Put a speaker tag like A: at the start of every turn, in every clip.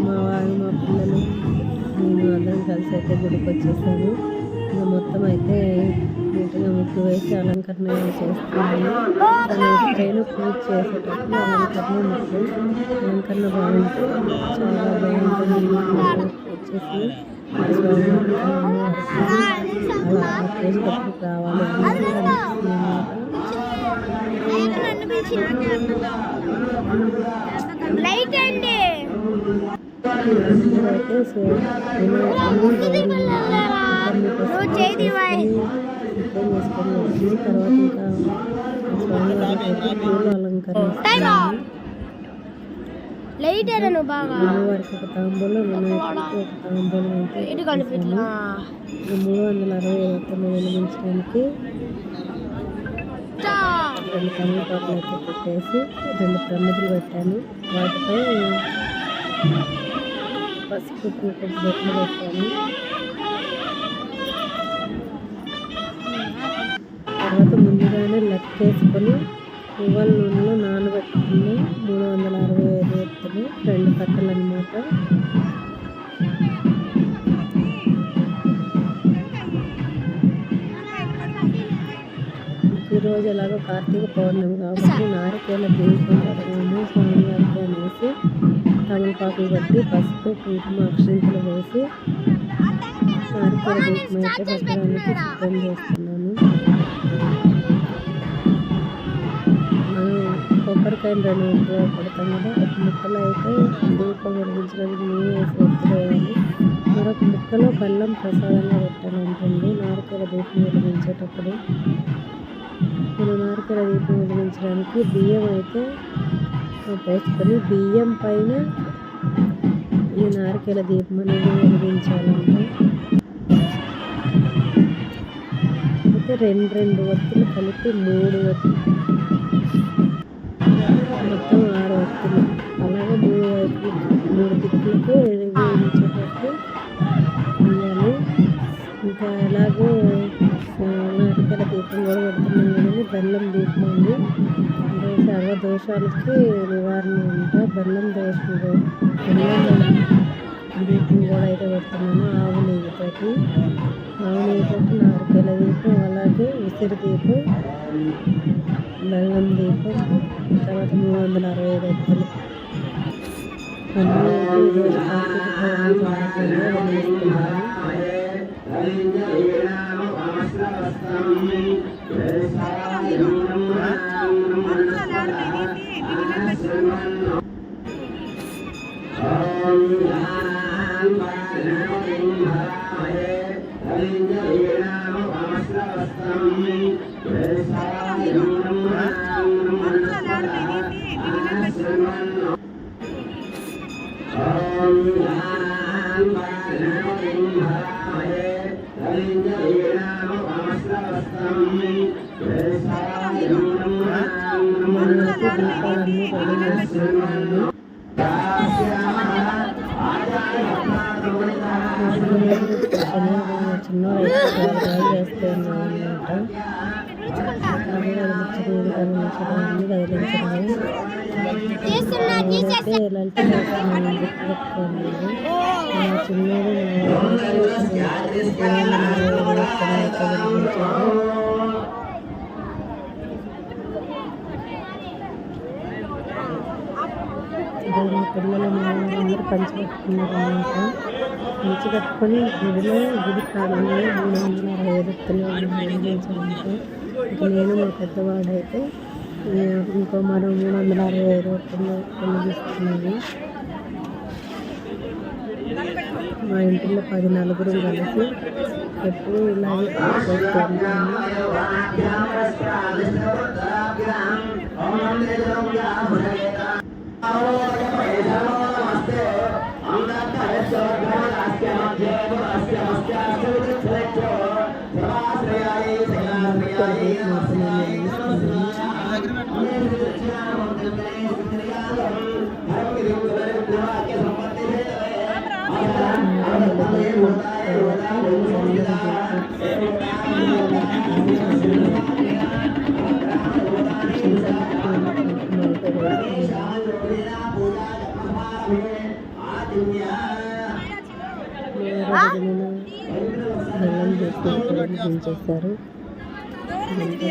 A: మా వారు మా పిల్లలు నేను అందరం కలిసి అయితే గుడికి వచ్చేసాము ఇంకా మొత్తం అయితే నీట్గా ముగ్గు వేసి అలంకరణ చేస్తున్నాను. ఎప్పుడైనా పూజ చేసేటప్పుడు అలంకరణ ముగ్గు అలంకరణ బాగుంటే చాలా బాగుంటుంది. వచ్చేసి అలా
B: లైట్ అండి.
A: అన్ని
B: నువ్వు చేయి
A: సిద్ధం చేసుకొని వచ్చి తర్వాత ఇంకా స్వామివారికి అయితే పూలు అలంకరిస్తాను
B: లైట్ నువ్వు బాగా.
A: అమ్మవారికి ఒక తాంబూలం వినాయకుడికి ఒక తాంబూలం అయితే మూడు వందల అరవై ఐదు వెలిగించడానికి రెండు తమిళపాటలు అయితే పెట్టేసి రెండు ప్రమిదలు పెట్టాను. వాటిపై పసుపు కుంకుమ పెట్టాను. తర్వాత ముందుగానే లెక్కేసుకొని పువ్వుల నూనెలో నానబెట్టుకుని మూడు వందల అరవై ఐదు ఎత్తులు రెండు కట్టలు అనమాట ఈరోజు ఎలాగో కార్తీక పౌర్ణమి కాబట్టి నారికేల దేవుకుంటారేమో స్వామివారికి అనేసి తమలపాకులు పెట్టి పసుపు కుంకుమ అక్షింతలు వేసి నారికేల దీపం అయితే పెట్టడానికి సిద్ధం చేస్తున్నాను కొబ్బరికాయలు రెండు ముక్కలు పెడతాం కదా ఒక ముక్కలో అయితే దీపం వెలిగించడానికి నేను వేసి వదిలేయాలి మరొక ముక్కలో బెల్లం ప్రసాదంగా పెట్టాలంటుంది నారికేల దీపం వెలిగించేటప్పుడు నేను నారికేల దీపం వెలిగించడానికి బియ్యం అయితే వేసుకొని బియ్యం పైన ఈ నారికేల దీపం అనేది వెలిగించాలంటే. అయితే రెండు రెండు ఒత్తులు కలిపి మూడు ఒత్తులు మొత్తం ఆరు ఒత్తులు అలాగే మూడు వైపులు మూడు దిక్కులకి వెలిగించేటట్టు వేయాలి ఇంకా అలాగే నాటికల దీపం కూడా పెడుతున్నాం కదండి. బెల్లం దీపం ఉంది. అంటే సర్వ దోషాలకి నివారణ అంట. బెల్లం దోషం బెల్లం దీపం కూడా అయితే పెడుతున్నాను ఆవు నెయ్యితోటి. ఆవు నారికేల దీపం అలాగే ఉసిరి దీపం బెల్లం దీపం తర్వాత మూడు వందల అరవై ఐదు ఎత్తులు. అన్నీ అయితే అన్ని కదిలించడం
B: చేస్తున్నా
A: నేనైతే లలిత చేస్తున్నాను గుర్తు పెట్టుకోండి మా పిల్లలు అందరూ పంచి కట్టుకున్నారు అనమాట పంచి కట్టుకొని గుడిలో గుడి మూడు వందల అరవై ఇక నేను మా పెద్దవాడైతే ఆ, ఇంకో మరో మూడు వందల అరవై రూపాయలు ఎత్తులు మా ఇంటిలో పది నలుగురు కలిసి ఎప్పుడు ఇలాగే చేస్తూ తర్వాత చేస్తారు బెల్లం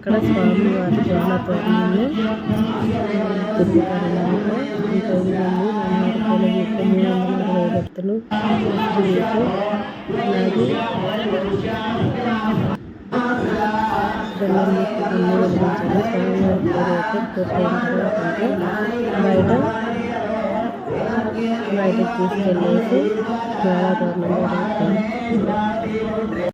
A: అక్కడ స్వామివారి తోటంలో తిరుగుతారన్నమాట ఇంకా ఇవన్నీ మూడు వందల అరవై భక్తులు అలాగే తర్వాత బయట బయటకు తీసుకెళ్ళేసి జ్వాలా తోరణం